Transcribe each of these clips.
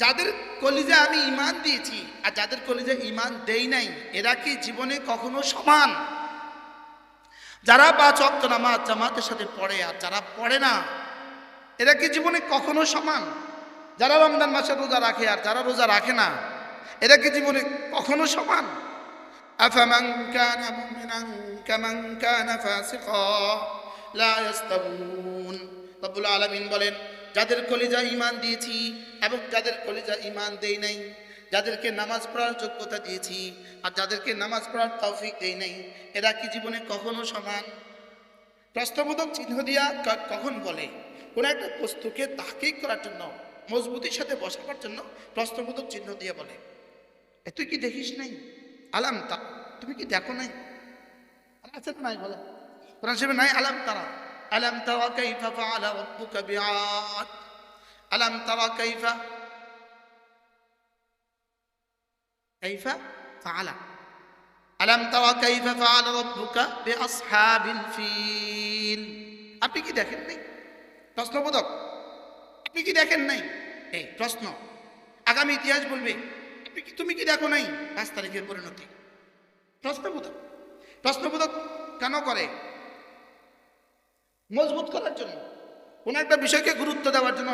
যাদের কলিজে আমি ইমান দিয়েছি আর যাদের কলিজে ইমান দেই নাই এরা কি জীবনে কখনো সমান যারা পাঁচ অক্ত নামাজ জামাতের সাথে পড়ে আর যারা পড়ে না এরা কি জীবনে কখনো সমান যারা রমজান মাসে রোজা রাখে আর যারা রোজা রাখে না এরা কি জীবনে কখনো সমান أفمن كان مؤمنا كمن كان فاسقا لا يستوون রব্বুল আলামিন বলেন যাদের কলিজা ইমান দিয়েছি এবং যাদের কলিজা ইমান দেই নাই, যাদেরকে নামাজ পড়ার যোগ্যতা দিয়েছি আর যাদেরকে নামাজ পড়ার তৌফিক দেই নাই, এরা কি জীবনে কখনো সমান? প্রশ্নবোধক চিহ্ন দিয়া কখন বলে? কোন একটা বস্তুকে তাহকিক করার জন্য, মজবুতির সাথে বসাবার জন্য প্রশ্নবোধক চিহ্ন দিয়ে বলে। এ তুই কি দেখিস নাই? আলাম তা তুমি কি দেখো নাই? আর আছে নাই বলে? কোরআন শরীফে নাই আলাম তারা। আলাম তারা কাইফা ফাআলা রাব্বুকা বিআদ? আলাম তারা কাইফা কাইফা ফাআলা? আলাম তারা কাইফা ফাআলা রাব্বুকা বিআসহাবিল ফিল। আপনি কি দেখেন নাই? প্রশ্নবোধক, আপনি কি দেখেন নাই? এই প্রশ্ন, আগামী ইতিহাস বলবে, আপনি কি তুমি কি দেখো নাই? পাঁচ তারিখের পরিণতি। প্রশ্নবোধক প্রশ্নবোধক কেন করে? মজবুত করার জন্য। কোনো একটা বিষয়কে গুরুত্ব দেওয়ার জন্য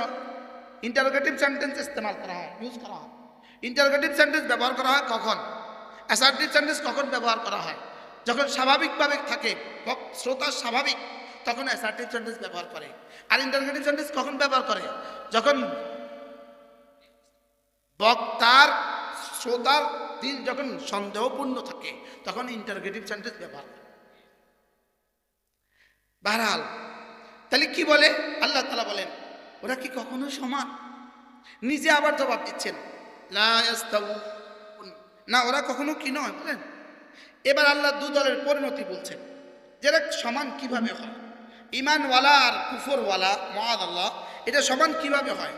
ইন্টারোগেটিভ সেন্টেন্স ইস্তেমাল করা হয় ইউজ করা হয়। ইন্টারোগেটিভ সেন্টেন্স ব্যবহার করা হয় কখন? অ্যাসার্টিভ সেন্টেন্স কখন ব্যবহার করা হয়? যখন স্বাভাবিকভাবে থাকে শ্রোতা স্বাভাবিক, তখন অ্যাসার্টিভ সেন্টেন্স ব্যবহার করে। আর ইন্টারোগেটিভ সেন্টেন্স কখন ব্যবহার করে? যখন বক্তার, শ্রোতার দিল যখন সন্দেহপূর্ণ থাকে, তখন ইন্টারোগেটিভ সেন্টেন্স ব্যবহার করে। বাহরহাল তাহলে কি বলে? আল্লাহ তালা বলেন, ওরা কি কখনো সমান? নিজে আবার জবাব দিচ্ছেন। না, ওরা কখনো কি নয়, বলেন। এবার আল্লাহ দু দলের পরিণতি বলছেন যেটা সমান কীভাবে হয়? ইমানওয়ালা আর কুফরওয়ালা মহাদ আল্লাহ, এটা সমান কীভাবে হয়?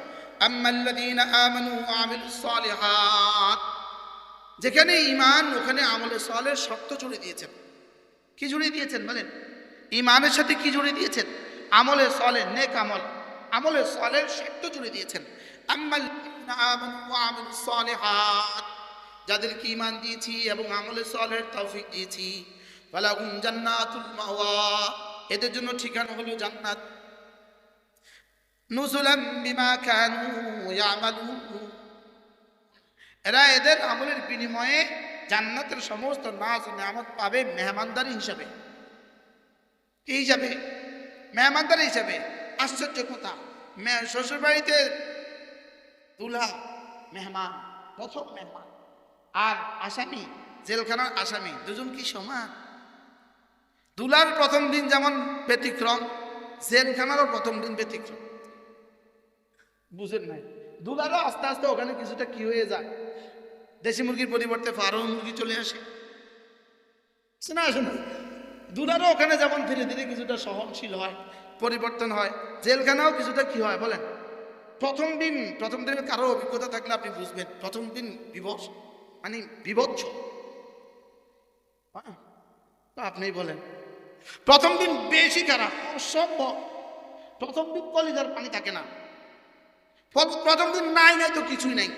যেখানে ইমান ওখানে আমলে সলের শর্ত জুড়ে দিয়েছেন। কি জুড়ে দিয়েছেন, বলেন? ইমানের সাথে কি জুড়ে দিয়েছেন? আমলে সলের নেক আমল। আমলে সলের শর্ত জুড়ে দিয়েছেন। যাদেরকে ইমান দিয়েছি এবং আমলে সলের তৌফিক দিয়েছি। ফালাহুম জান্নাতুল মাওয়া। এদের জন্য ঠিকানা হলো জান্নাত। নুজুলাম বিমা কানু ইয়ামালুন। এরা এদের আমলের বিনিময়ে জান্নাতের সমস্ত ও নেয়ামত পাবে মেহমানদারি হিসাবে। কি হিসাবে মেহমানদারি হিসাবে আশ্চর্য কথা। মে- শ্বশুর বাড়িতে দুলা মেহমান, প্রথম মেহমান আর আসামি, জেলখানার আসামি, দুজন কি সমান? দুলার প্রথম দিন যেমন ব্যতিক্রম, জেলখানারও প্রথম দিন ব্যতিক্রম। বুঝেন নাই? দুলারও আস্তে আস্তে ওখানে কিছুটা কি হয়ে যায়। দেশি মুরগির পরিবর্তে ফার্ম মুরগি চলে আসে। শোনা না আসে না দুলারও ওখানে যেমন ধীরে ধীরে কিছুটা সহনশীল হয় পরিবর্তন হয় জেলখানাও কিছুটা কি হয় বলেন? প্রথম দিন প্রথম দিনের কারও অভিজ্ঞতা থাকলে আপনি বুঝবেন প্রথম দিন বিভৎস মানে বিভৎস। হ্যাঁ, তো আপনিই বলেন। প্রথম দিন বেশি খারাপ অসম্ভব। প্রথম দিন কলিজার পানি থাকে না। প্রথম দিন নাই নাই তো কিছুই নাই।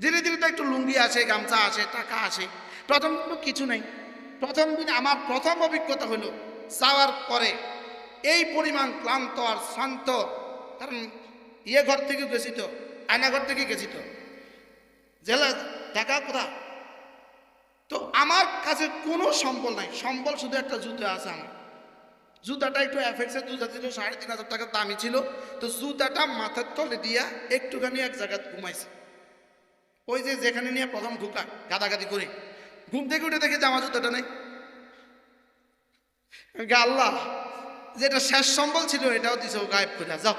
ধীরে ধীরে তো একটু লুঙ্গি আসে গামছা আসে টাকা আসে। প্রথম দিন তো কিছু নেই। প্রথম দিন আমার প্রথম অভিজ্ঞতা হলো যাওয়ার পরে এই পরিমাণ ক্লান্ত আর শান্ত, কারণ ইয়ে ঘর থেকে গেছি তো আয়নাঘর থেকে গেছি তো। জেলা টাকা কোথা? তো আমার কাছে কোনো সম্বল নাই, সম্বল শুধু একটা জুতো আছে আমার। জুতাটা একটু এফেক্সের জুতা ছিল, সাড়ে তিন হাজার টাকা দামি ছিল। তো জুতাটা মাথার তলে দিয়া একটুখানি এক জায়গায় ঘুমাইছে। ওই যে যেখানে নিয়ে প্রথম ঢুকা, গাদাগাদি করে। ঘুম থেকে উঠে দেখে জামা জুতোটা নেই। আল্লাহ, যেটা শেষ সম্বল ছিল এটাও দিছে গায়েব করে যাও।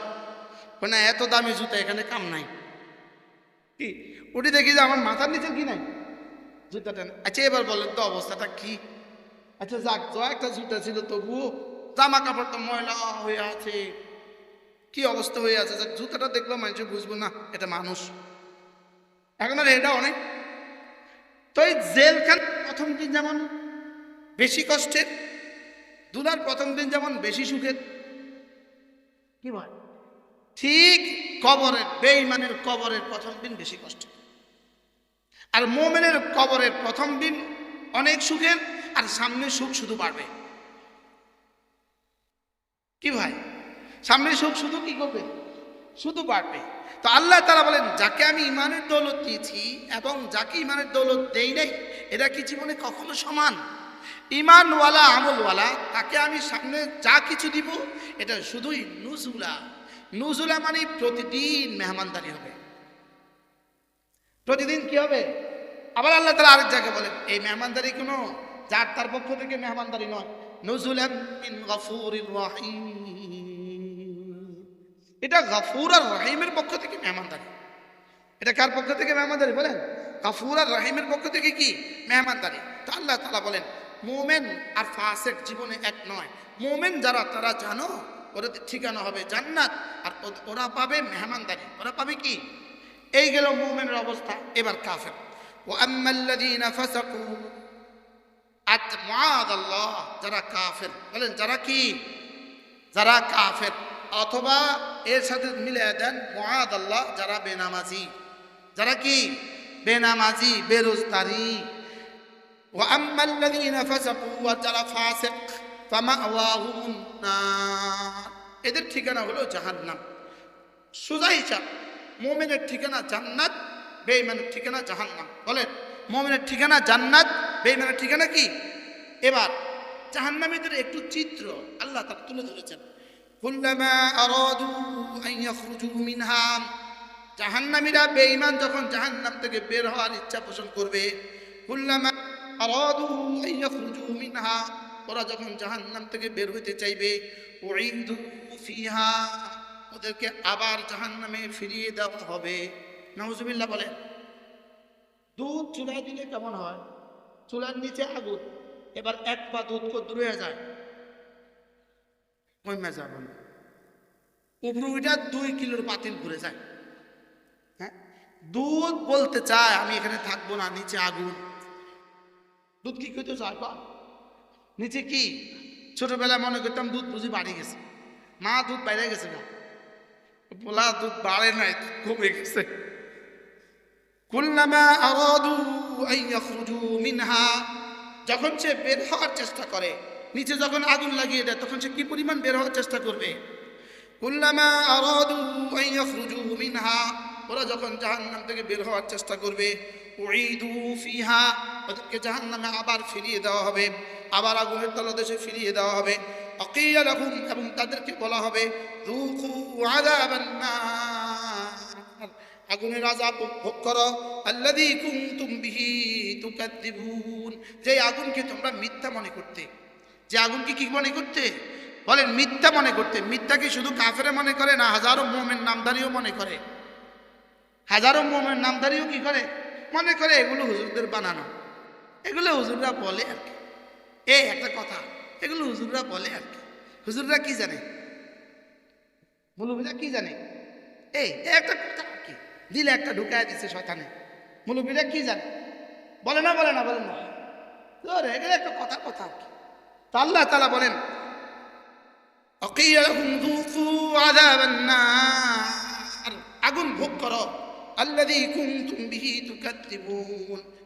না, এত দামি জুতা এখানে কাম নাই। কি? উঠে দেখি যে আমার মাথার নিচে কি নাই? জুতাটা। আচ্ছা এবার বলেন তো অবস্থাটা কি? আচ্ছা যাক, তো একটা জুতা ছিল, তবুও জামা কাপড় তো ময়লা হয়ে আছে। কি অবস্থা হয়ে আছে? যাক, জুতাটা দেখল মানুষ বুঝব না, এটা মানুষ। এখন আর এটা অনেক তো এই জেলখান প্রথম দিন যেমন বেশি কষ্টের, দুলার প্রথম দিন যেমন বেশি সুখের। কি ভাই ঠিক কবরের, বেঈমানের কবরের প্রথম দিন বেশি কষ্ট আর মোমেনের কবরের প্রথম দিন অনেক সুখের, আর সামনে সুখ শুধু বাড়বে। কি ভাই? সামনে সুখ শুধু কি করবে? শুধু বাড়বে। তো আল্লাহ তারা বলেন, যাকে আমি ইমানের দৌলত দিয়েছি এবং যাকে ইমানের দৌলত দেই নাই, এরা কি জীবনে কখনো সমান? ইমানওয়ালা আমলওয়ালা, তাকে আমি সামনে যা কিছু দিব, এটা শুধুই নুজুলা। নুজুলা মানে প্রতিদিন মেহমানদারি হবে। প্রতিদিন কি হবে? আবার আল্লাহ তালা আরেক জায়গায় বলেন, এই মেহমানদারি কোনো যার তার পক্ষ থেকে মেহমানদারি নয়। নজুলাম মিন এটা গাফুর আর রহিমের পক্ষ থেকে মেহমানদারি। এটা কার পক্ষ থেকে মেহমানদারি বলেন? গাফুর আর রহিমের পক্ষ থেকে কি? মেহমানদারি। তো আল্লাহ তালা বলেন, মোমেন আর ফাসেক জীবনে এক নয়। মোমেন যারা, তারা জানো, ওদের ঠিকানা হবে জান্নাত। আর ওরা পাবে মেহমানদারি। ওরা পাবে কি? এই গেল মোমেনের অবস্থা, এবার কাফের। ও আম্মাল্লাযীনা ফাসাকু। আত, মুআদাল্লাহ, যারা কাফের। বলেন, যারা কি? যারা কাফের। অথবা এর সাথে মিলে দেন মুআদ আল্লাহ, যারা বেনামাজি। যারা কি? বেনামাজি, বেরোজগারি। ও এদের ঠিকানা হলো জাহান্নাম। সোজা হিসাব মোমেনের ঠিকানা জান্নাত, বেঈমানের ঠিকানা জাহান্নাম। বলেন, মোমেনের ঠিকানা জান্নাত, বেঈমানের ঠিকানা কি? এবার, জাহান্নামীদের একটু চিত্র আল্লাহ তার তুলে ধরেছেন। কুল্লামা আরাদু আন ইয়াখরুজু মিনহা। জাহান্নামীরা বেঈমান যখন জাহান্নাম থেকে বের হওয়ার ইচ্ছা পোষণ করবে, কুল্লামা আরাদু আন ইয়াখরুজু মিনহা। ওরা যখন জাহান্নাম থেকে বের হইতে চাইবে উইদু ফিহা, ওদেরকে আবার জাহান্নামে ফিরিয়ে দেওয়া হবে। নাউজুবিল্লাহ বলে দুধ চুলায় দিলে কেমন হয়? চুলার নিচে আগুন, এবার এক পা দুধ দূরে যায়। কমে যাবে না উপরুইটা দুই কিলোর পাতিল ঘুরে যায়। হ্যাঁ? দুধ বলতে চায় আমি এখানে থাকব না নিচে আগুন। দুধ কি করতে চায় বা নিচে কি? ছোটবেলায় মনে করতাম দুধ বুঝি বাড়ি গেছে। মা দুধ বাইরে গেছে না বলা দুধ বাড়ে নাই কমে গেছে। কুল্লামা আরাদু আন ইয়াখরুজু মিনহা। যখন সে বের হওয়ার চেষ্টা করে নিচে যখন আগুন লাগিয়ে দেয়, তখন সে কি পরিমাণ বের হওয়ার চেষ্টা করবে? মিনহা, ওরা যখন জাহান্নাম থেকে বের হওয়ার চেষ্টা করবে উইদু ফিহা, ওদেরকে জাহান্নামে আবার ফিরিয়ে দেওয়া হবে, আবার আগুনের তলদেশে ফিরিয়ে দেওয়া হবে। অকিয়া লাহুম, এবং তাদেরকে বলা হবে আগুনের আজাব ভোগ করো। আল্লাযী কুনতুম বিহি তুকাদ্দিবুন যে আগুনকে তোমরা মিথ্যা মনে করতে। যে আগুনকে কি মনে করতে? বলেন, মিথ্যা মনে করতে। মিথ্যা কি শুধু কাফেরে মনে করে না, হাজারো মোমের নামধারীও মনে করে। হাজারো মোমের নামধারীও কি করে? মনে করে এগুলো হুজুরদের বানানো। এগুলো হুজুররা বলে আর কি। এই একটা কথা। এগুলো হুজুররা বলে আর কি। হুজুররা কি জানে? মুলুবিরা কি জানে? এই একটা কথা আর কি। দিলে একটা ঢুকায় দিচ্ছে শয়তানে। মুলুবিরা কি জানে? বলে না বলে না বলে না। তোর এগুলো একটা কথা কথা আর কি। তা আল্লাহ তালা বলেন আগুন ভোগ করো।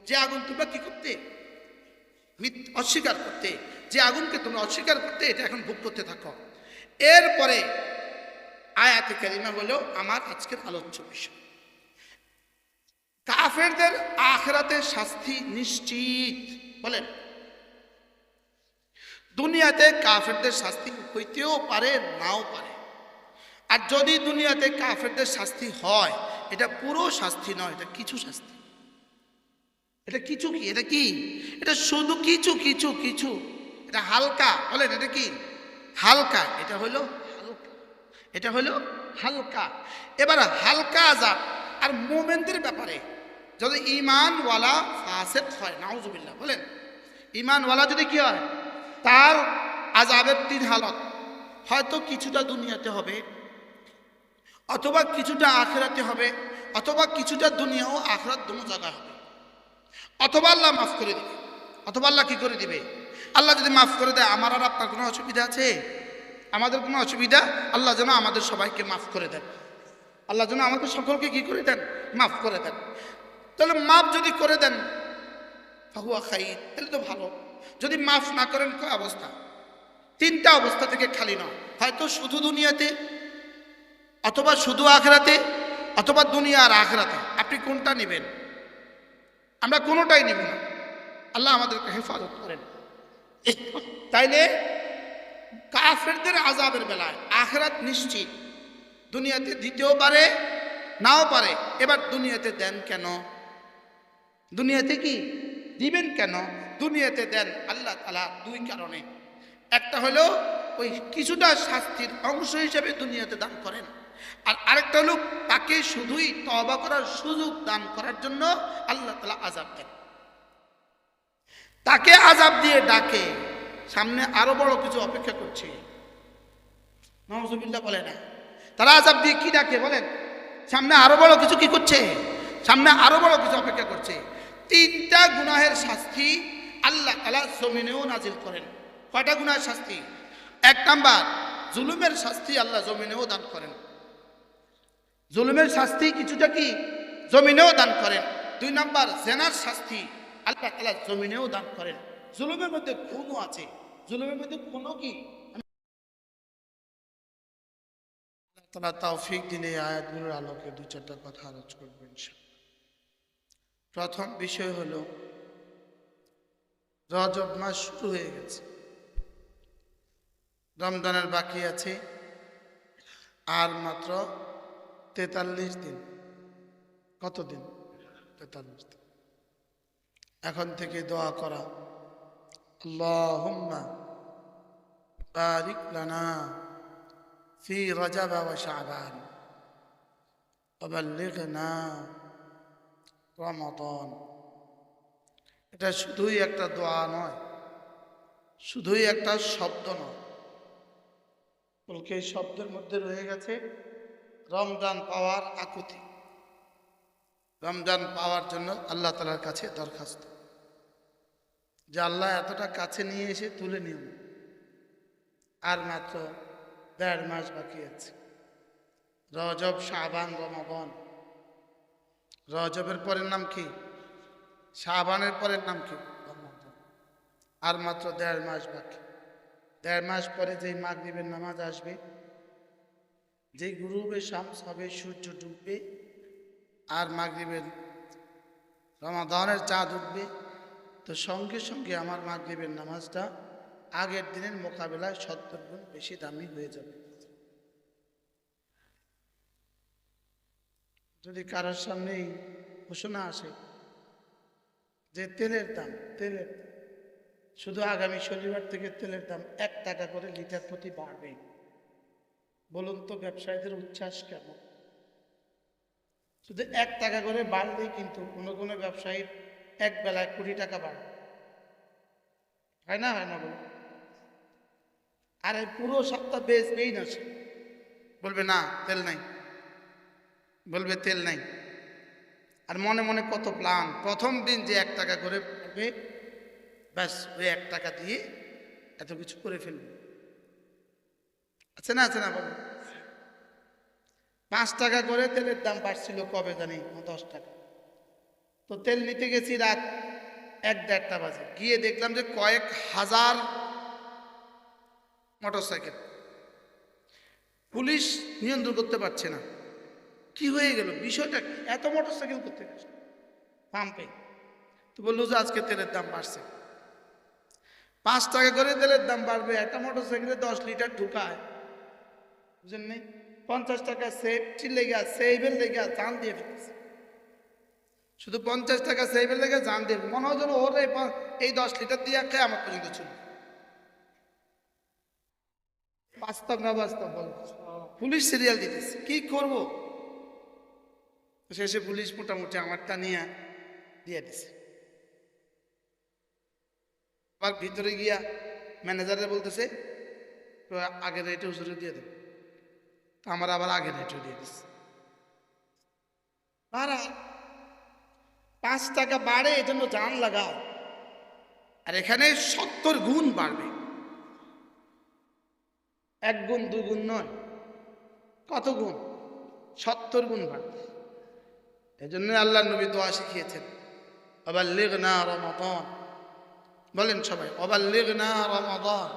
যে আগুন তোমরা কি করতে? অস্বীকার করতে। যে আগুনকে তোমরা অস্বীকার করতে, এটা এখন ভোগ করতে থাকো। এরপরে আয়াতে কারিমা হলো আমার আজকের আলোচ্য বিষয়। কাফেরদের আখরাতে শাস্তি নিশ্চিত। বলেন দুনিয়াতে কাফেরদের শাস্তি হইতেও পারে, নাও পারে। আর যদি দুনিয়াতে কাফেরদের শাস্তি হয়, এটা পুরো শাস্তি নয়, এটা কিছু শাস্তি। এটা কিছু কি? এটা কি? এটা শুধু কিছু কিছু কিছু। এটা হালকা, বলেন, এটা কি? হালকা, এটা হলো হালকা। এটা হলো হালকা। এবার হালকা আজাব আর মোমেনদের ব্যাপারে। যদি ইমানওয়ালা ফাসেদ হয়, নাউজুবিল্লাহ, বলেন। ইমানওয়ালা যদি কি হয়? তার আজাবের তিন হালত। হয়তো কিছুটা দুনিয়াতে হবে, অথবা কিছুটা আখেরাতে হবে, অথবা কিছুটা দুনিয়া ও আখরাত দুনো জায়গায় হবে। অথবা আল্লাহ মাফ করে দিবে। অথবা আল্লাহ কি করে দিবে? আল্লাহ যদি মাফ করে দেয়, আমার আর আপনার কোনো অসুবিধা আছে? আমাদের কোনো অসুবিধা? আল্লাহ যেন আমাদের সবাইকে মাফ করে দেন। আল্লাহ যেন আমাদের সকলকে কি করে দেন? মাফ করে দেন। তাহলে মাফ যদি করে দেন, ফাহুয়া খাই তাহলে তো ভালো। যদি মাফ না করেন, কয় অবস্থা? তিনটা অবস্থা থেকে খালি নয়। হয়তো শুধু দুনিয়াতে, অথবা শুধু আখরাতে, অথবা দুনিয়া আর আখরাতে। আপনি কোনটা নেবেন? আমরা কোনোটাই নিব না। আল্লাহ আমাদেরকে হেফাজত করেন। তাইলে কাফেরদের আজাবের বেলায় আখরাত নিশ্চিত। দুনিয়াতে দিতেও পারে নাও পারে। এবার দুনিয়াতে দেন কেন? দুনিয়াতে কি? দিবেন কেন? দুনিয়াতে দেন আল্লাহ তালা দুই কারণে। একটা হলো ওই কিছুটা শাস্তির অংশ হিসেবে দুনিয়াতে দান করেন। আর আরেকটা হলো তাকে শুধুই তবা করার সুযোগ দান করার জন্য আল্লাহ তালা আজাব দেন। তাকে আজাব দিয়ে ডাকে। সামনে আরও বড় কিছু অপেক্ষা করছে। বলে না। তারা আজাব দিয়ে কি ডাকে বলেন? সামনে আরও বড় কিছু কি করছে? সামনে আরও বড় কিছু অপেক্ষা করছে। তিনটা গুনাহের শাস্তি আল্লাহ তালা জমিনেও নাজিল করেন। কয়টা গুনাহের শাস্তি? এক নাম্বার, জুলুমের শাস্তি আল্লাহ জমিনেও দান করেন। জুলুমের শাস্তি কিছুটা কি? জমিনেও দান করেন। দুই নাম্বার, জেনার শাস্তি আল্লাহ তালা জমিনেও দান করেন। জুলুমের মধ্যে খুনও আছে। জুলুমের মধ্যে খুনও কি? তারা তৌফিক এই আয়াতগুলোর আলোকে দু চারটা কথা আলোচ করবেন প্রথম বিষয় হলো রজব মাস শুরু হয়ে গেছে রমজানের বাকি আছে আর মাত্র তেতাল্লিশ দিন কত দিন তেতাল্লিশ দিন এখন থেকে দোয়া করা আল্লাহুম্মা বারিক লানা في رجب وشعبان وبلغنا রমাদান এটা শুধুই একটা দোয়া নয়, শুধুই একটা শব্দ নয়। বলকে, এই শব্দের মধ্যে রয়ে গেছে রমজান পাওয়ার আকুতি। রমজান পাওয়ার জন্য আল্লাহ তালার কাছে দরখাস্ত। যে আল্লাহ এতটা কাছে নিয়ে এসে তুলে নিও আর মাত্র দেড় মাস বাকি আছে। রজব শাহবান রমাবন রজবের পরের নাম কি? শাহবানের পরের নাম কি? আর মাত্র দেড় মাস বাকি। দেড় মাস পরে যেই মাগরিবের নামাজ আসবে, যেই গুরুবে শামস হবে, সূর্য ডুববে, আর মাগরিবের রমাদানের চাঁদ উঠবে, তো সঙ্গে সঙ্গে আমার মাগরিবের নামাজটা আগের দিনের মোকাবেলায় সত্তর গুণ বেশি দামি হয়ে যাবে। যদি কারোর সামনেই ঘোষণা আসে যে তেলের দাম, তেলের, শুধু আগামী শনিবার থেকে তেলের দাম এক টাকা করে লিটার প্রতি বাড়বে। বলুন তো ব্যবসায়ীদের উচ্ছ্বাস কেমন? শুধু এক টাকা করে বাড়লেই কিন্তু কোনো কোনো ব্যবসায়ীর এক বেলায় কুড়ি টাকা বাড়বে। হয় না হয় না বলুন? আর পুরো সপ্তাহ বেচবেই না বলবে, না, তেল নাই। বলবে, তেল নাই। আর মনে মনে কত প্ল্যান। প্রথম দিন যে এক টাকা করে পাবে ব্যাস, ওই এক টাকা দিয়ে এত কিছু করে ফেলবে। আছে না আছে না বলো পাঁচ টাকা করে তেলের দাম বাড়ছিল কবে জানি দশ টাকা। তো তেল নিতে গেছি রাত এক দেড়টা বাজে। গিয়ে দেখলাম যে কয়েক হাজার মোটরসাইকেল। পুলিশ নিয়ন্ত্রণ করতে পারছে না। কি হয়ে গেল? বিষয়টা? এত মোটরসাইকেল করতে গেছে পাম্পে। তো বলল যে আজকে তেলের দাম বাড়ছে। পাঁচ টাকা করে তেলের দাম বাড়বে, একটা মোটরসাইকেলে দশ লিটার ঢুকায়। বুঝলেন নেই? পঞ্চাশ টাকা সেফটি লেগে সেভের লেগে জান দিয়ে ফেলতেছে শুধু পঞ্চাশ টাকা সেভের লেগে জান দিয়ে মনে হয় যেন ওর এই এই দশ লিটার দিয়ে খেয়ে আমার পর্যন্ত ছিল বাস্তব না বাস্তব বল? পুলিশ সিরিয়াল দিতেছে। কি করব? শেষে পুলিশ মোটামুটি আমারটা নিয়ে দিয়ে দিছে। আবার ভিতরে গিয়া ম্যানেজারে বলতেছে আগের রেটে হুজুরে দিয়ে দেবে আমার আবার আগের রেটে দিয়ে দিচ্ছে বাড়া পাঁচ টাকা বাড়ে, এজন্য জান লাগাও। আর এখানে সত্তর গুণ বাড়বে। এক গুণ, দু গুণ নয়, কত গুণ? সত্তর গুণ বাড়বে। এই জন্য আল্লাহ নবী দোয়া শিখিয়েছেন আবার লেগ না রমাদন। বলেন সবাই আবার লেগ না রমাদন।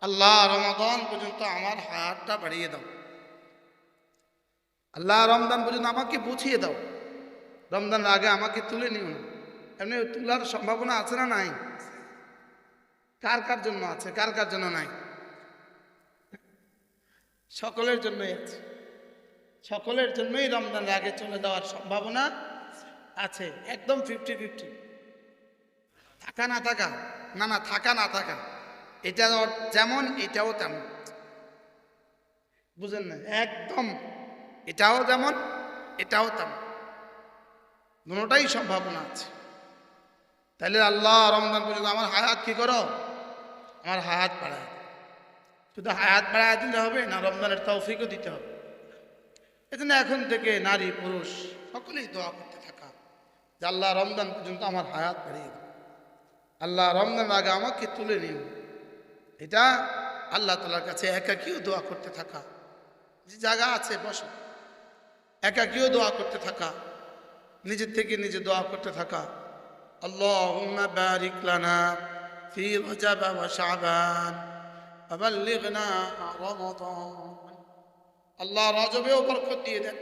আল্লাহ রমাদন পর্যন্ত আমার হায়াতটা বাড়িয়ে দাও। আল্লাহ রমদান পর্যন্ত আমাকে বুঝিয়ে দাও। রমজানের আগে আমাকে তুলে নিও এমনি তোলার সম্ভাবনা আছে না নাই? কার কার জন্য আছে? কার কার জন্য নাই? সকলের জন্যই আছে। সকলের জন্যই রমজানের আগে চলে যাওয়ার সম্ভাবনা আছে, একদম ফিফটি ফিফটি থাকা না থাকা, না না, থাকা না থাকা এটা যেমন, এটাও তেমন। বুঝেন না? একদম, এটাও যেমন, এটাও তেমন। দুটাই সম্ভাবনা আছে। তাহলে আল্লাহ রমজান পর্যন্ত আমার হায়াত কি করো? আমার হায়াত বাড়ায়। শুধু হায়াত বাড়ায় দিলে হবে না, রমজানের তৌফিকও দিতে হবে। এজন্য এখন থেকে নারী পুরুষ সকলেই দোয়া করতে থাকা যে আল্লাহ রমজান পর্যন্ত আমার হায়াত বাড়িয়ে দাও আল্লাহ রমজান আগে আমাকে তুলে নিও এটা আল্লাহ তালার কাছে একাকিও দোয়া করতে থাকা যে জায়গা আছে বসো একাকিও দোয়া করতে থাকা নিজের থেকে নিজে দোয়া করতে থাকা আল্লাহুম্মা বারিক লানা ফি রজব ওয়া শাবান وبلغنا رمضان আল্লাহ রজবেও বরকত দিয়ে দেন,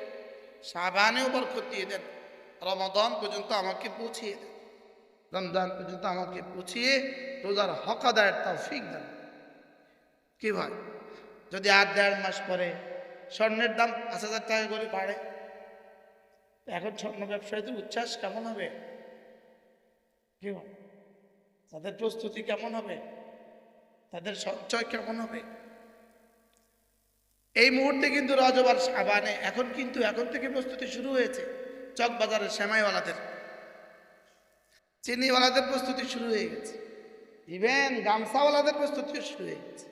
শাবানেও বরকত দিয়ে দেন রমাদান পর্যন্ত আমাকে পৌঁছিয়ে দেন, রমজান পর্যন্ত আমাকে পৌঁছিয়ে রোজার হক আদায়ের তৌফিক দেন। কি ভাই? যদি আর দেড় মাস পরে স্বর্ণের দাম পাঁচ হাজার টাকা করে বাড়ে এখন স্বর্ণ ব্যবসায়ীদের উচ্ছ্বাস কেমন হবে? কি তাদের প্রস্তুতি কেমন হবে? তাদের সঞ্চয় কেমন হবে? এই মুহূর্তে কিন্তু রজব আর সাবানে এখন কিন্তু এখন থেকে প্রস্তুতি শুরু হয়েছে চকবাজারের শ্যামাইওয়ালাদের। চিনিওয়ালাদের প্রস্তুতি শুরু হয়ে গেছে। ইভেন গামছাওয়ালাদের প্রস্তুতি শুরু হয়ে গেছে।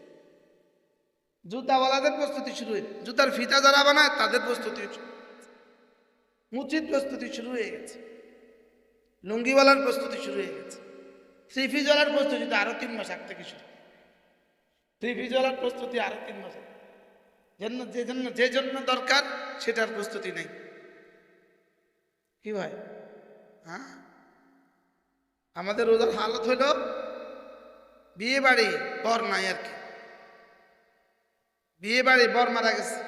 জুতাওয়ালাদের প্রস্তুতি শুরু হয়ে জুতার ফিতা যারা বানায়, তাদের প্রস্তুতি মুচির প্রস্তুতি শুরু হয়ে গেছে। লুঙ্গিওয়ালার প্রস্তুতি শুরু হয়ে গেছে। থ্রি পিজওয়ালার প্রস্তুতি তো আরও তিন মাস আগ থেকে শুরু। থ্রি পিজওয়ালার প্রস্তুতি আরও তিন মাস আগে। জন্য যে জন্য যে জন্য দরকার সেটার প্রস্তুতি নেই কি ভাই হ্যাঁ আমাদের রোজার হালত হইল বিয়ে বাড়ি বর নাই আর কি বিয়ে বাড়ি বর মারা গেছে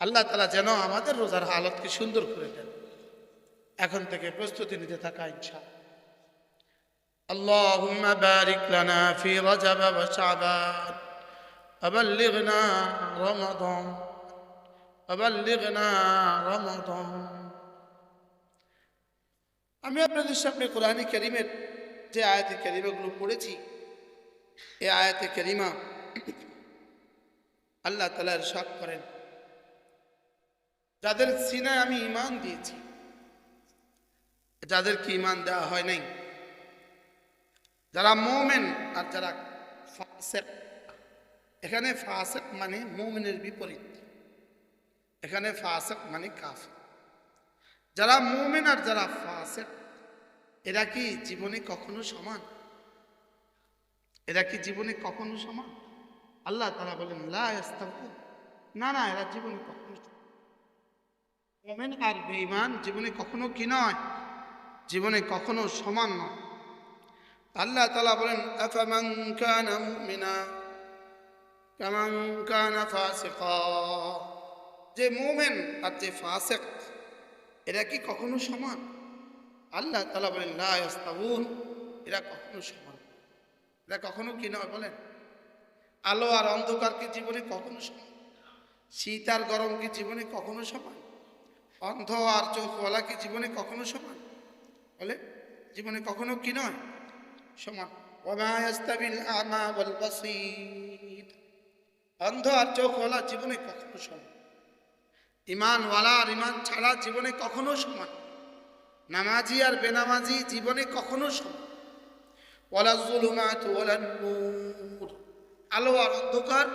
আল্লাহ তালা যেন আমাদের রোজার হালতকে সুন্দর করে দেন এখন থেকে প্রস্তুতি নিতে থাকা ইচ্ছা اللهم بارك لنا في رجب وشعبان وبلغنا رمضان وبلغنا رمضان আমি আপনাদের সামনে কোরআনী করিমের যে আয়াতে করিমাগুলো পড়েছি এই আয়াতে করিমা আল্লাহ তালা সাক করেন যাদের সিনায় আমি ইমান দিয়েছি যাদেরকে ইমান দেওয়া হয় নাই যারা মোমেন আর যারা ফাসেক এখানে ফাসেক মানে মোমেনের বিপরীত। এখানে ফাসেক মানে কাফ যারা মোমেন আর যারা ফাসেক, এরা কি জীবনে কখনো সমান? এরা কি জীবনে কখনো সমান? আল্লাহ তারা বলেন না না, এরা জীবনে কখনো মোমেন আর বেঈমান জীবনে কখনো কি নয়? জীবনে কখনো সমান নয়। আল্লাহ তালা বলেন, আফামান কানা মুমিনা? যে মোমেন আর যে ফাসিক, এরা কি কখনো সমান? আল্লাহ তালা বলেন, লা ইয়াস্তাউন, এরা কখনো সমান। এরা কখনো কি নয় বলেন? আলো আর অন্ধকার কি জীবনে কখনো সমান? শীত আর গরম কি জীবনে কখনো সমান? অন্ধ আর চোখওয়ালা কি জীবনে কখনো সমান? বলে জীবনে কখনো কি নয়? সমান। ওমা ইয়াস্তাবিল আমা ওয়াল বাসীর। অন্ধ আর চোখওয়ালা জীবনে কখনো সমান ইমানওয়ালা আর ইমান ছাড়া জীবনে কখনো সমান নামাজি আর বেনামাজি জীবনে কখনো সমান ওয়ালা জুলুমাত ওয়ালা নূর আলো আর অন্ধকার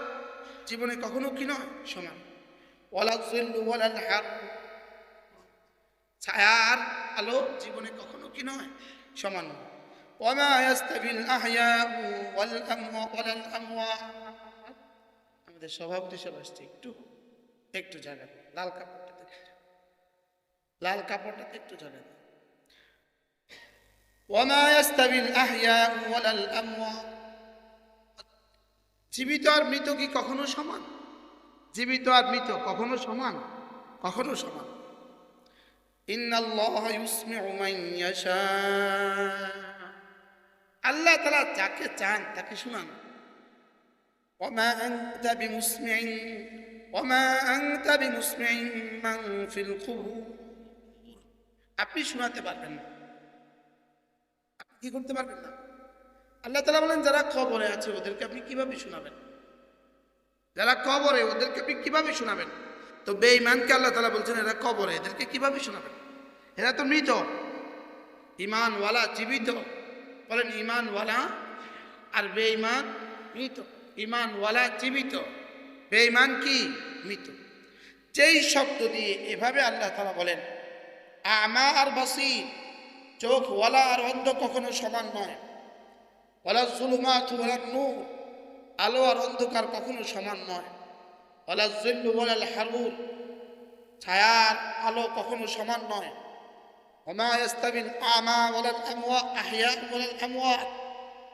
জীবনে কখনো কি নয় সমান ওয়ালা জিল্লু ওয়ালা হার ছায়ার আলো জীবনে কখনো কি নয় সমান নয় وما يستوي الأحياء والأموات ولا الأموات আমাদের সভাপতি সব আসছে। একটু একটু দাও। লাল কাপড়টাতে। লাল কাপড়টাতে একটু দাও। ওয়ামা ইয়াস্তাবিল আহইয়া ওয়ালাল আমওয়াত জীবিত আর মৃত কি কখনো সমান? জীবিত আর মৃত কখনো সমান? কখনো সমান? মান আল্লাহ তাআলা যাকে চান তাকে শুনান। وما أنت بمسمع وما أنت بمسمع من في القبور আপনি শোনাতে পারবেন না আপনি কি করতে পারবেন না আল্লাহ তালা বলেন যারা কবরে আছে ওদেরকে আপনি কিভাবে শোনাবেন যারা কবরে ওদেরকে আপনি কিভাবে শোনাবেন তো বেঈমানকে আল্লাহ তালা বলছেন এরা কবরে এদেরকে কিভাবে শোনাবেন এরা তো মৃত ইমানওয়ালা জীবিত বলেন ইমানওয়ালা আর বেঈমান মৃত ইমানওয়ালা জীবিত। বেঈমান কি? মৃত। যেই শব্দ দিয়ে এভাবে আল্লাহ তালা বলেন, আমা আর বাসির চোখওয়ালা আর অন্ধ কখনো সমান নয়। ওলা জুলুমাত ওলা নূর, আলো আর অন্ধকার কখনো সমান নয়। ওলা জুল্লু ওলাল হারুর ছায়ার আলো কখনো সমান নয়। ওমা ইস্তাবিল আমা ওলাল আমওয়া, আহিয়া ওলাল আমওয়া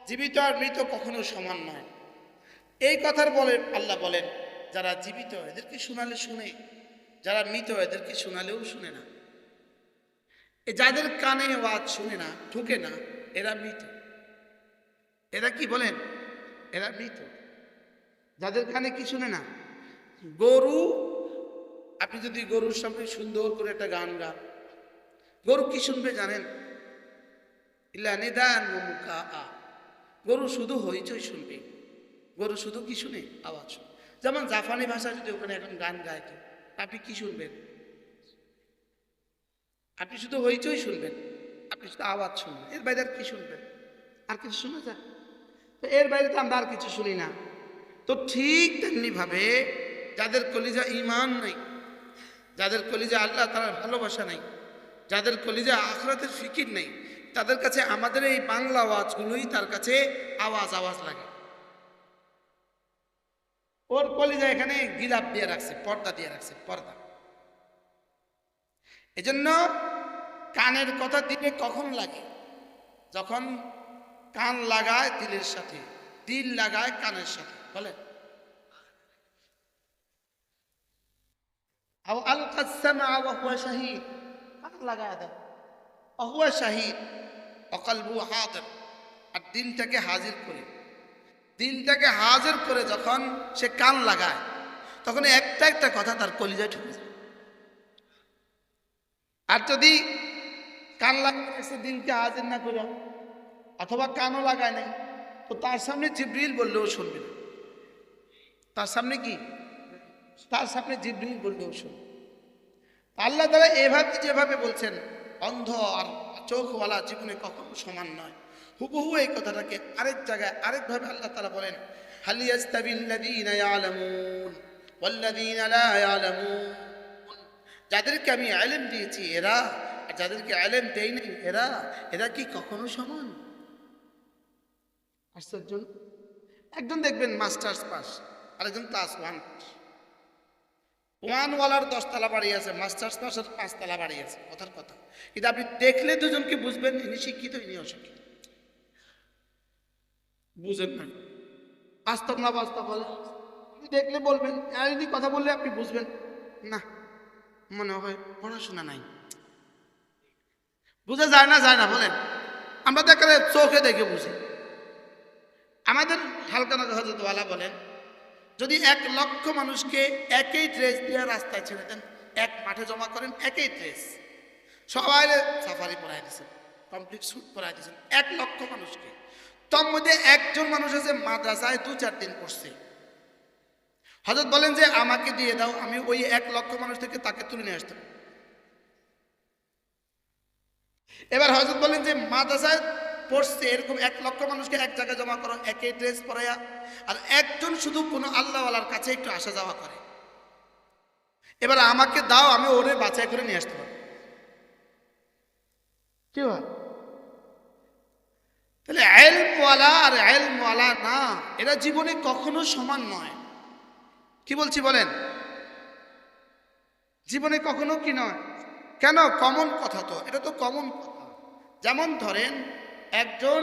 জীবিত আর মৃত কখনো সমান নয়। এই কথার বলে আল্লাহ বলেন, যারা জীবিত এদেরকে শোনালে শুনে, যারা মৃত এদেরকে শোনালেও শুনে না। যাদের কানে আওয়াজ শুনে না ঢুকে না, এরা মৃত। এরা কি বলেন? এরা মৃত। যাদের কানে কি শুনে না? গরু, আপনি যদি গরুর সামনে সুন্দর করে একটা গান গান, গরু কি শুনবে জানেন? ইল্লা নিদান গরু শুধু হইচই শুনবে। গরু শুধু কি শুনে? আওয়াজ যেমন জাপানি ভাষা যদি ওখানে এখন গান গায় আপনি কি শুনবেন? আপনি শুধু হইচই শুনবেন, আপনি শুধু আওয়াজ শুনবেন। এর বাইরে আর কি শুনবেন? আর কিছু শোনা যায়? তো এর বাইরে তো আমরা আর কিছু শুনি না। তো ঠিক তেমনি ভাবে যাদের কলিজা ইমান নাই, যাদের কলিজা আল্লাহ তার ভালোবাসা নাই, যাদের কলিজা আখরাতের ফিকির নেই, তাদের কাছে আমাদের এই বাংলা আওয়াজগুলোই তার কাছে আওয়াজ আওয়াজ লাগে। ওর কলিজা এখানে গিলাপ দিয়ে রাখছে, পর্দা দিয়ে রাখছে, পর্দা। এজন্য কানের কথা দিলে কখন লাগে? যখন কান লাগায় দিলের সাথে দিল লাগায় কানের সাথে বলে আর দিলটাকে হাজির করে। দিলটাকে হাজির করে যখন সে কান লাগায়, তখন একটা একটা কথা তার কলিজায় ঢুকে যায়। আর যদি কান লাগাইছে দিনকে হাজির না করে, অথবা কানও লাগায় নাই, তো তার সামনে জিব্রিল বললেও শুনবে না। তার সামনে কি? তার সামনে জিব্রিল বললেও শুনবে। আল্লাহ তারা এভাবে যেভাবে বলছেন, অন্ধ আর চোখওয়ালা জীবনে কখনো সমান নয়। হুবহু এই কথাটাকে আরেক জায়গায় আরেকভাবে আল্লাহ তারা বলেন যাদেরকে আমি আলেম দিয়েছি, এরা, আর যাদেরকে আলেম দেই নাই, এরা এরা কি কখনো সমান? আশ্চর্য? একজন দেখবেন মাস্টার্স পাস, আরেকজন ক্লাস ওয়ান ওয়ানওয়ালার দশতলা বাড়ি আছে, মাস্টার্স পাসের পাঁচতলা বাড়ি আছে, কথার কথা। কিন্তু আপনি দেখলে দুজনকে বুঝবেন, ইনি শিক্ষিত ইনি অশিক্ষিত। বুঝেন না বাস্তব না বাস্তব বলে দেখলে বলবেন আর যদি কথা বললে আপনি বুঝবেন। না, মনে হয় পড়াশোনা নাই। বুঝা যায় না যায় না, বলেন। আমরা দেখলে চোখে দেখে বুঝি। আমাদের হালকানা হজরতওয়ালা বলেন, যদি এক লক্ষ মানুষকে একই ড্রেস দিয়ে রাস্তায় ছেড়ে দেন, এক মাঠে জমা করেন, একই ড্রেস। সবাই সাফারি পরাই দিয়েছেন, কমপ্লিট স্যুট পরাই দিয়েছেন, এক লক্ষ মানুষকে। তার মধ্যে একজন মানুষ আছে, মাদ্রাসায় দু চার দিন পড়ছে। হজরত বলেন যে, আমাকে দিয়ে দাও, আমি ওই এক লক্ষ মানুষ থেকে তাকে তুলে নিয়ে আসতাম। এবার হজরত বলেন যে, মাদ্রাসায় পড়ছে, এরকম এক লক্ষ মানুষকে এক জায়গায় জমা করো একই ড্রেস পরাইয়া, আর একজন শুধু কোনো আল্লাহওয়ালার কাছে একটু আসা যাওয়া করে। এবার আমাকে দাও, আমি ওরে বাছাই করে নিয়ে আসতে পারব। কি হয় তাহলে এলমওয়ালা আর এলমওয়ালা না, এরা জীবনে কখনো সমান নয়। কি বলছি বলেন? জীবনে কখনো কি নয়? কেন? কমন কথা তো, এটা তো কমন কথা। যেমন ধরেন, একজন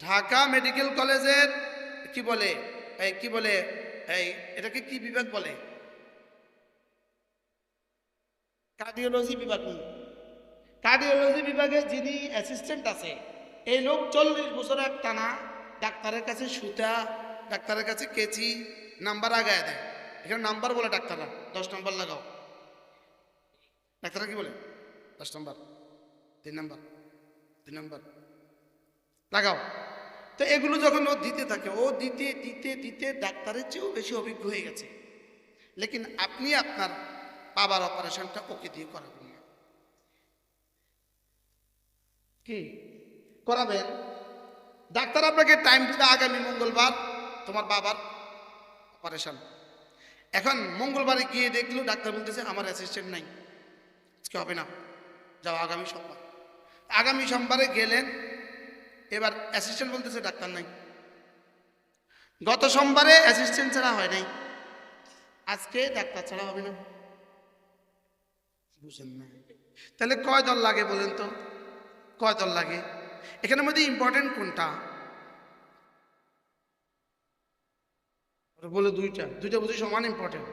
ঢাকা মেডিকেল কলেজের, কি বলে, এই কি বলে, এই এটাকে কি বিভাগ বলে? কার্ডিওলজি বিভাগ কার্ডিওলজি বিভাগে যিনি অ্যাসিস্ট্যান্ট আছে এই লোক চল্লিশ বছর এক টানা ডাক্তারের কাছে সুতা, ডাক্তারের কাছে কেচি, নাম্বার আগায় দেয়। এখানে নাম্বার বলে ডাক্তাররা, দশ নম্বর লাগাও। ডাক্তাররা কি বলে? দশ নম্বর, তিন নম্বর তিন নম্বর। লাগাও। তো এগুলো যখন ও দিতে থাকে, ও দিতে দিতে দিতে ডাক্তারের চেয়েও বেশি অভিজ্ঞ হয়ে গেছে। লেকিন আপনি আপনার বাবার অপারেশনটা ওকে দিয়ে করাবেন না। কি? করাবেন। ডাক্তার আপনাকে টাইম দিবে আগামী মঙ্গলবার, তোমার বাবার অপারেশন এখন মঙ্গলবারে গিয়ে দেখল, ডাক্তার বলতেছে, আমার অ্যাসিস্ট্যান্ট নাই। আজকে হবে না। যাও আগামী সোমবার। আগামী সোমবারে গেলেন, এবার অ্যাসিস্ট্যান্ট বলতেছে, ডাক্তার নাই। গত সোমবারে অ্যাসিস্ট্যান্ট ছাড়া হয় নাই। আজকে ডাক্তার ছাড়া হবে না। বুঝেন না তাহলে কয় দল লাগে বলেন তো? কয় দল লাগে? এখানের মধ্যে ইম্পর্টেন্ট কোনটা? বলে দুইটা। দুইটা বুঝি সমান ইম্পর্টেন্ট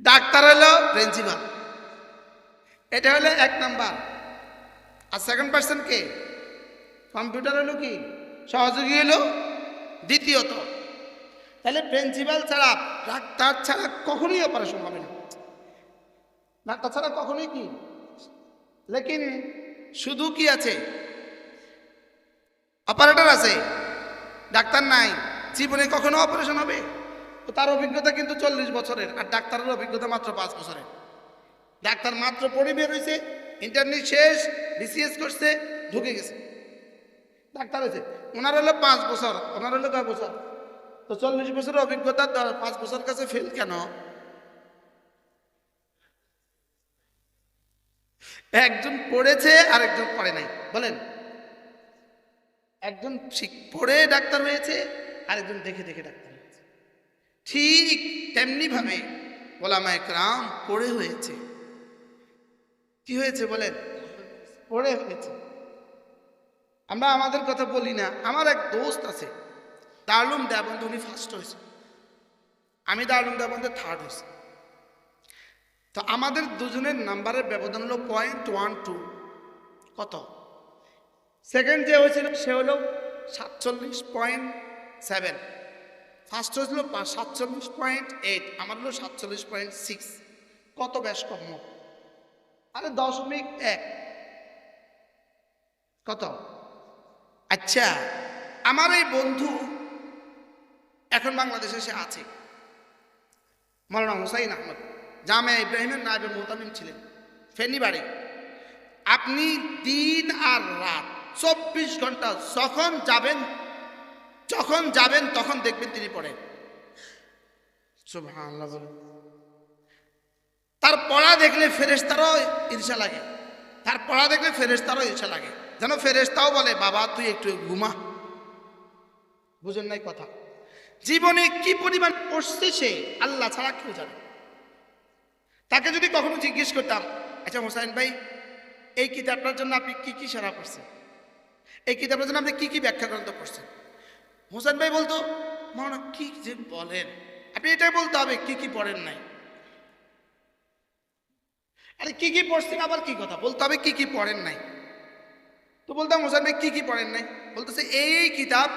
ডাক্তার হলো প্রিন্সিপাল এটা হলো এক নাম্বার। আর সেকেন্ড পার্সন কে? কম্পিউটার হলো কি? সহযোগী হলো দ্বিতীয়ত। তাহলে প্রিন্সিপাল ছাড়া ডাক্তার ছাড়া কখনোই অপারেশন হবে না। ডাক্তার ছাড়া কখনোই কি? লেকিন শুধু কি আছে? অপারেটর আছে। ডাক্তার নাই। জীবনে কখনো অপারেশন হবে? তার অভিজ্ঞতা কিন্তু চল্লিশ বছরের, আর ডাক্তারের অভিজ্ঞতা মাত্র পাঁচ বছরের। ডাক্তার মাত্র পড়ে বের হয়েছে ইন্টারনেট শেষ বিসিএস করছে, ঢুকে গেছে। ডাক্তার হয়েছে। ওনার হলো পাঁচ বছর, ওনার হলো কয় বছর? তো চল্লিশ বছরের অভিজ্ঞতা পাঁচ বছর কাছে ফেল কেন? একজন পড়েছে আর একজন পড়ে নাই। বলেন। একজন পড়ে ডাক্তার হয়েছে আর একজন দেখে দেখে ডাক্তার হয়েছে। ঠিক তেমনি ভাবে ওলামা একরাম পড়ে হয়েছে। কি হয়েছে বলেন? পড়ে হয়েছে। আমরা আমাদের কথা বলি না, আমার এক দোস্ত আছে। দারুম দেবন্ধ উনি ফার্স্ট হয়েছে। আমি দারুম দেবন্ধে থার্ড হয়েছে। তো আমাদের দুজনের নাম্বারের ব্যবধান হলো পয়েন্ট ওয়ান টু কত? সেকেন্ড যে হয়েছিল, সে হলো সাতচল্লিশ পয়েন্ট সেভেন ফার্স্ট হয়েছিল সাতচল্লিশ পয়েন্ট এইট আমার হলো সাতচল্লিশ পয়েন্ট সিক্স কত বেশ কম আরে দশমিক এক। কত? আচ্ছা আমার এই বন্ধু এখন বাংলাদেশে সে আছে। মৌলানা হুসাইন আহমদ। জামে ইব্রাহিমের নায়বে মোতামিম ছিলেন। ফেনি বাড়ি। আপনি দিন আর রাত চব্বিশ ঘণ্টা যখন যাবেন যখন যাবেন, তখন দেখবেন তিনি পড়েন। তার পড়া দেখলে ফেরেশতারও ঈর্ষা লাগে। তার পড়া দেখলে ফেরেশতারও ঈর্ষা লাগে। যেন ফেরেশতাও বলে, বাবা, তুই একটু ঘুমা। বুঝেন নাই কথা। জীবনে কি পরিমাণ পড়ছে সে, আল্লাহ ছাড়া কেউ জানে তাকে যদি কখনো জিজ্ঞেস করতাম আচ্ছা হোসাইন ভাই, এই কিতাবটার জন্য আপনি কি কি সারা পড়ছেন? এই কিতাবের জন্য আপনি কি কি ব্যাখ্যা গ্রন্থ পড়ছেন? হোসেন ভাই বলতো মনে কি যে বলেন? আপনি এটাই বলতে হবে, কি কি পড়েন নাই? আরে, কি কি পড়ছেন, আবার কি কথা? বলতে হবে কি কি পড়েন নাই। তো বলতাম হোসেন ভাই, কি কি পড়েন নাই? বলতেছে, এই কিতাব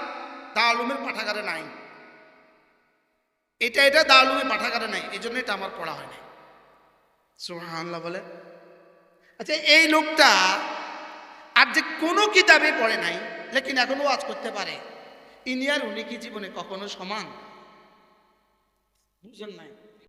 দারুমের পাঠাগারে নাই। এটা এটা দারুমের পাঠাগারে নাই এই জন্য এটা আমার পড়া হয় নাই। সুহান্লাহ বলে। আচ্ছা এই লোকটা আর যে কোনো কিতাবে পড়ে নাই, লেকিন এখনও ওয়াজ করতে পারে। ইনি আর উনি কি জীবনে কখনো সমান? বুঝলেন নাই।